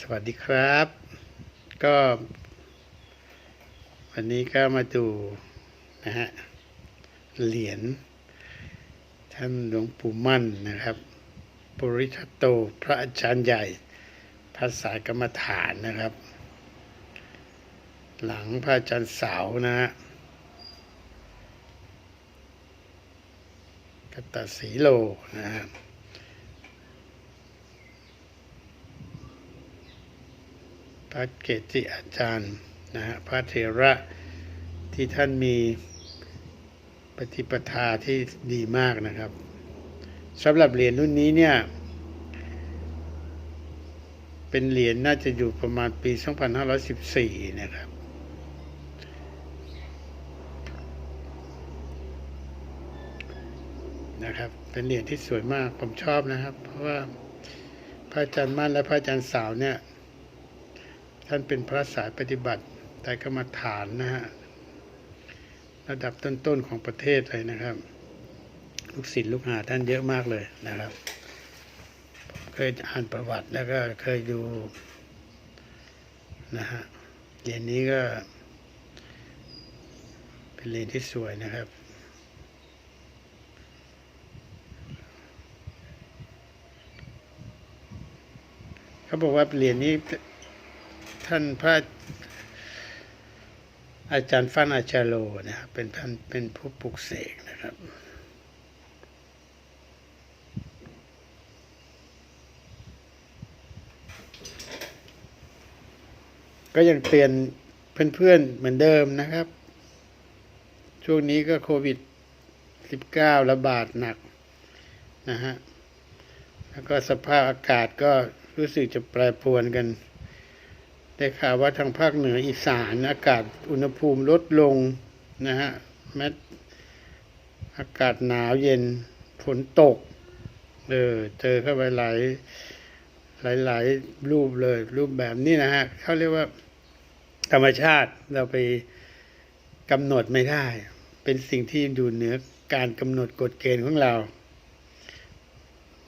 สวัสดีครับ ก็ วันนี้ก็มาดูนะฮะเหรียญท่านหลวงปู่มั่นนะครับปุริทัตโตพระอาจารย์ใหญ่ภาษากรรมฐานนะครับ หลังพระอาจารย์สาวนะฮะกตสีโลนะฮะพ ระเกจิอาจารย์นะฮะพระเถระที่ท่านมีปฏิปทาที่ดีมากนะครับสำหรับเหรียญรุ่นนี้เนี่ย เป็นเหรียญน่าจะอยู่ประมาณปี 2514 นะครับ นะครับ เป็นเหรียญที่สวยมากผมชอบนะครับ เพราะว่าพระอาจารย์มั่นและพระอาจารย์สาวเนี่ย ท่านเป็นพระสายปฏิบัติแต่กรรมฐานนะฮะระดับต้นๆของประเทศเลยนะครับ ลูกศิษย์ลูกหาท่านเยอะมากเลยนะครับ เคยอ่านประวัติแล้วก็เคยดูนะฮะเหรียญนี้ก็ เป็นเหรียญที่สวยนะครับเขาบอกว่าเหรียญนี้ ท่านพระอาจารย์ฟันอาจาโลนะครับเป็นท่านเป็นผู้ปลุกเสกนะครับก็ยังเตือนเพื่อนๆเหมือนเดิมนะครับ ช่วงนี้ก็โควิด 19 ระบาดหนักนะฮะ แล้วก็สภาพอากาศก็รู้สึกจะแปรปรวนกัน ได้ข่าวว่าทางภาคเหนืออีสานอากาศอุณหภูมิลดลงนะฮะแม้อากาศหนาวเย็นฝนตก เออเจอเข้าไปหลายหลายหลายรูปเลย รูปแบบนี้นะฮะเขาเรียกว่า ธรรมชาติเราไปกำหนดไม่ได้ เป็นสิ่งที่อยู่เหนือการกำหนดกฎเกณฑ์ของเรา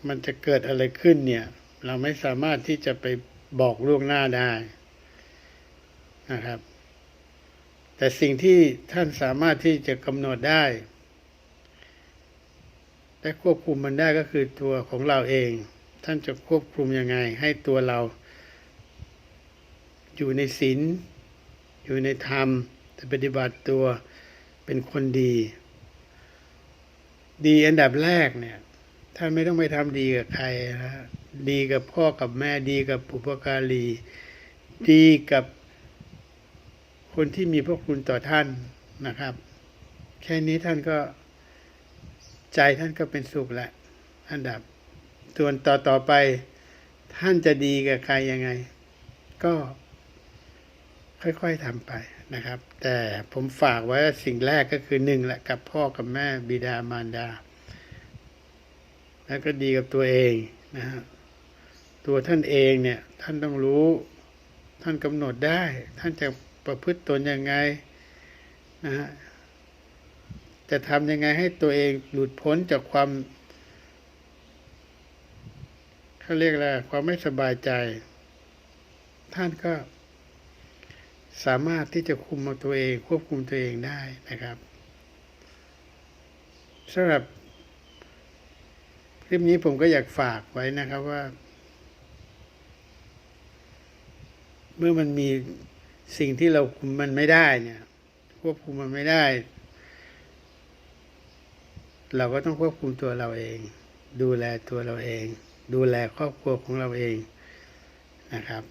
มันจะเกิดอะไรขึ้นเนี่ย เราไม่สามารถที่จะไปบอกล่วงหน้าได้ นะครับ แต่สิ่งที่ท่านสามารถที่จะกำหนดได้ และควบคุมมันได้ก็คือตัวของเราเอง ท่านจะควบคุมยังไง ให้ตัวเรา อยู่ในศีลอยู่ในธรรมจะปฏิบัติตัวเป็นคนดี ดีอันดับแรกเนี่ยท่านไม่ต้องไปทำดีกับใครนะดีกับพ่อกับแม่ดีกับปุปการี ดีกับ คนที่มีพระคุณต่อท่านนะครับ แค่นี้ท่านก็ใจท่านก็เป็นสุขแล้วอันดับส่วนต่อต่อไปท่านจะดีกับใครยังไง ก็ค่อยๆทำไปนะครับ แต่ผมฝากไว้สิ่งแรกก็คือหนึ่งแหละกับพ่อกับแม่บิดามารดา แล้วก็ดีกับตัวเองนะฮะตัวท่านเองเนี่ย ท่านต้องรู้ ท่านกำหนดได้ ท่านจะ ประพฤติตนยังไงนะฮะจะทำยังไงให้ตัวเองหลุดพ้นจากความเขาเรียกอะไรความไม่สบายใจ ท่านก็สามารถที่จะคุมตัวเอง ควบคุมตัวเองได้นะครับสำหรับคลิปนี้ผมก็อยากฝากไว้นะครับว่า เมื่อมันมี สิ่งที่เราคุมมันไม่ได้เนี่ยควบคุมมันไม่ได้ เราก็ต้องควบคุมตัวเราเอง ดูแลตัวเราเอง ดูแลครอบครัวของเราเองนะครับ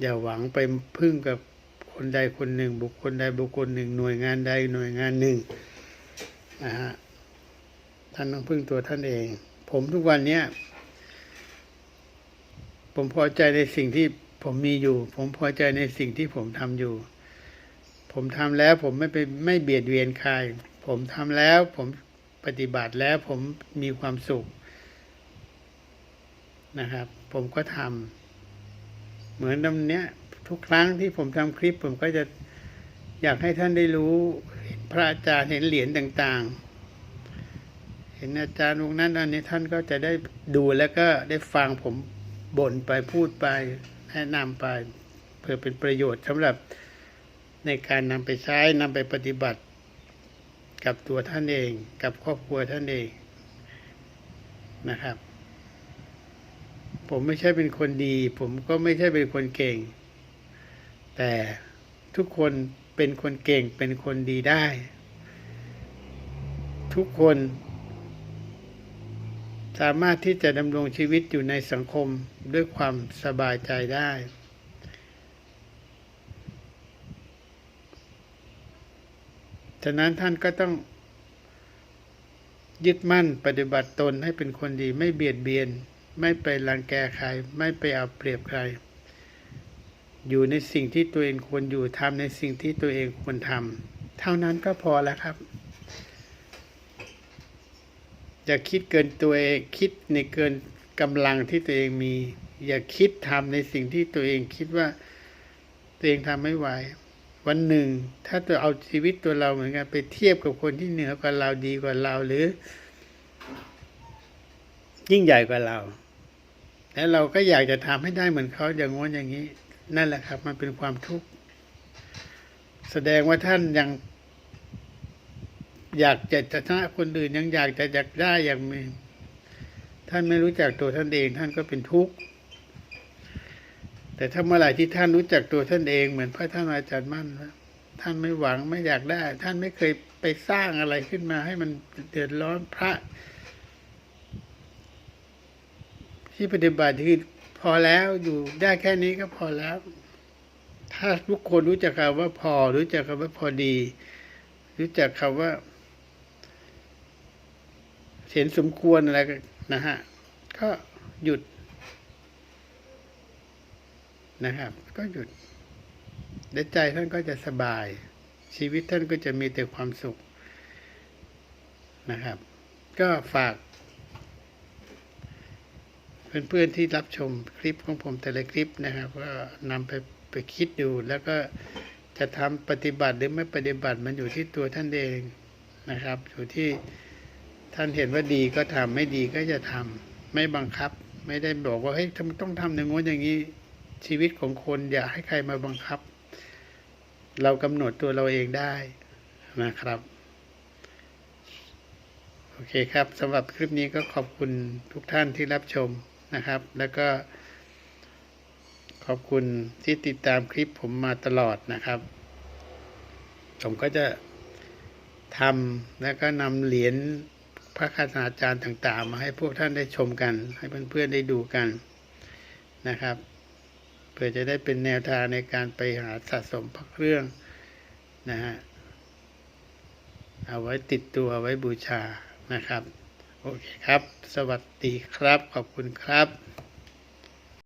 อย่าหวังไปพึ่งกับคนใดคนหนึ่ง บุคคลใดบุคคลหนึ่ง หน่วยงานใดหน่วยงานหนึ่งนะฮะท่านต้องพึ่งตัวท่านเอง ผมทุกวันเนี้ยผมพอใจในสิ่งที่ ผมมีอยู่ ผมพอใจในสิ่งที่ผมทำอยู่ ผมทำแล้วผมไม่ไปไม่เบียดเบียนใคร ผมทำแล้วผมปฏิบัติแล้วผมมีความสุขนะครับ ผมก็ทำเหมือนตรงเนี้ย ทุกครั้งที่ผมทำคลิป ผมก็จะอยากให้ท่านได้รู้เห็นพระอาจารย์เห็นเหรียญต่างๆ เห็นอาจารย์องค์นั้นอันนี้ท่านก็จะได้ดูแล้วก็ได้ฟังผมบ่นไปพูดไป แนะนำไปเพื่อเป็นประโยชน์สำหรับในการนำไปใช้นำไปปฏิบัติ กับตัวท่านเอง กับครอบครัวท่านเองนะครับ ผมไม่ใช่เป็นคนดี ผมก็ไม่ใช่เป็นคนเก่ง แต่ทุกคนเป็นคนเก่งเป็นคนดีได้ ทุกคน สามารถที่จะดำรงชีวิตอยู่ในสังคมด้วยความสบายใจได้ ฉะนั้นท่านก็ต้องยึดมั่นปฏิบัติตนให้เป็นคนดีไม่เบียดเบียน ไม่ไปรังแกใคร ไม่ไปเอาเปรียบใคร อยู่ในสิ่งที่ตัวเองควรอยู่ทำในสิ่งที่ตัวเองควรทำเท่านั้นก็พอแล้วครับ อย่าคิดเกินตัวเองคิดในเกินกำลังที่ตัวเองมี อย่าคิดทำในสิ่งที่ตัวเองคิดว่าตัวเองทำไม่ไหว วันหนึ่ง ถ้าตัวเอาชีวิตตัวเราเหมือนกันไปเทียบกับคนที่เหนือกว่าเราดีกว่าเราหรือ ยิ่งใหญ่กว่าเรา แล้วเราก็อยากจะทำให้ได้เหมือนเขาอย่างง้นอย่างนี้ นั่นแหละครับ มันเป็นความทุกข์แสดงว่าท่านยัง อยากจะชนะคนอื่นยังอยากจะอยากได้อย่างมี ท่านไม่รู้จักตัวท่านเอง ท่านก็เป็นทุกข์แต่ถ้าเมื่อไหร่ที่ท่านรู้จักตัวท่านเองเหมือนพระท่านอาจารย์มั่นนะท่านไม่หวังไม่อยากได้ ท่านไม่เคยไปสร้างอะไรขึ้นมา ให้มันเดือดร้อนพระ ที่ปฏิบัติคือพอแล้วอยู่ได้แค่นี้ก็พอแล้ว ถ้าทุกคนรู้จักคำว่าพอ รู้จักคำว่าพอดี รู้จักคำว่า ห็นสมควรอะไรนนะฮะ ก็หยุด นะครับ ก็หยุดและใจท่านก็จะสบาย ชีวิตท่านก็จะมีแต่ความสุขนะครับ ก็ฝาก เพื่อนๆที่รับชมคลิปของผมแต่ละคลิปนะครับ ก็นำไปไปคิดดูแล้วก็จะทำปฏิบัติหรือไม่ปฏิบัติมันอยู่ที่ตัวท่านเองนะครับ อยู่ที่ ท่านเห็นว่าดีก็ทำไม่ดีก็จะทำไม่บังคับ ไม่ได้บอกว่าเฮ้ยทำต้องทำอย่างงู้นอย่างนี้ชีวิตของคนอย่าให้ใครมาบังคับ เรากำหนดตัวเราเองได้นะครับโอเคครับสำหรับคลิปนี้ก็ขอบคุณทุกท่านที่รับชมนะครับ แล้วก็ ขอบคุณที่ติดตามคลิปผมมาตลอดนะครับ ผมก็จะทำแล้วก็นำเหรียญ พระคาถาจารย์ต่างๆ มาให้พวกท่านได้ชมกัน ให้เพื่อนๆได้ดูกันนะครับเพื่อจะได้เป็นแนวทางในการไปหาสะสมพระเครื่องนะฮะเอาไว้ติดตัวไว้บูชานะครับ โอเคครับ สวัสดีครับ ขอบคุณครับ